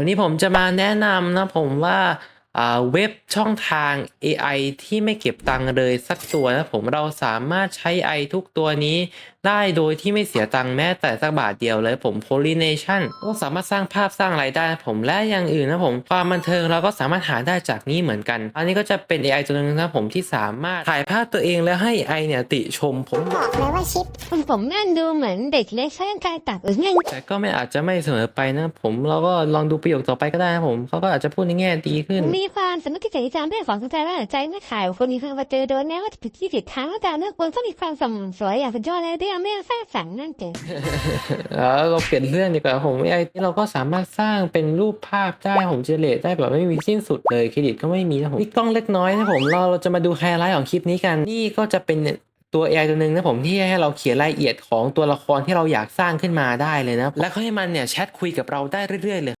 วันนี้ผมจะมาแนะนำนะผมว่า เว็บช่องทาง AI ที่ไม่เก็บตังค์เลยสักตัวนะผมเราสามารถใช้ AI ทุกตัวนี้ ได้โดยที่ไม่เสียตังค์แม้แต่สักบาทเดียวเลยผม pollination ก็สามารถสร้างภาพสร้างรายได้นะผมและอย่างอื่นนะผมความบันเทิงเราก็สามารถหาได้จากนี้เหมือนกัน อันนี้ก็จะเป็น AI ตัวหนึงนะผมที่สามารถถ่ายภาพตัวเองแล้วให้ AI เนี่ยติชมผมบอกเลยว่าชิปผมนั่นดูเหมือนเด็กเล็กใช้กรรไกรตัดหรือไงแต่ก็ไม่อาจจะไม่เสมอไปนะผมเราก็ลองดูประโยคต่อไปก็ได้นะผมเขาก็อาจจะพูดในแง่ดีขึ้นมีความสนุกที่จะจำเรื่องของสนใจและใจนักข่าวคนนี้คือว่าเจอโดนแม้ว่าจะผิดที่ผิดทางแล้วแต่เนื้อคนต้องมีความสมสวยอย่างสุดยอดเลยที่ยังไม่สร้างสรรค์นั่นเองเราเปลี่ยนเรื่องดีกว่าผมไอ้ที่เราก็สามารถสร้างเป็นรูปภาพได้ผมเจเนเรตได้แบบไม่มีสิ้นสุดเลยเครดิตก็ไม่มีนะผมนี่กล้องเล็กน้อยนะผมเราเราจะมาดูไฮไลท์ของคลิปนี้กันนี่ก็จะเป็นตัว AI ตัวหนึ่งนะผมที่ให้เราเขียนรายละเอียดของตัวละครที่เราอยากสร้างขึ้นมาได้เลยนะ แล้วก็ให้มันเนี่ยแชทคุยกับเราได้เรื่อยๆเลย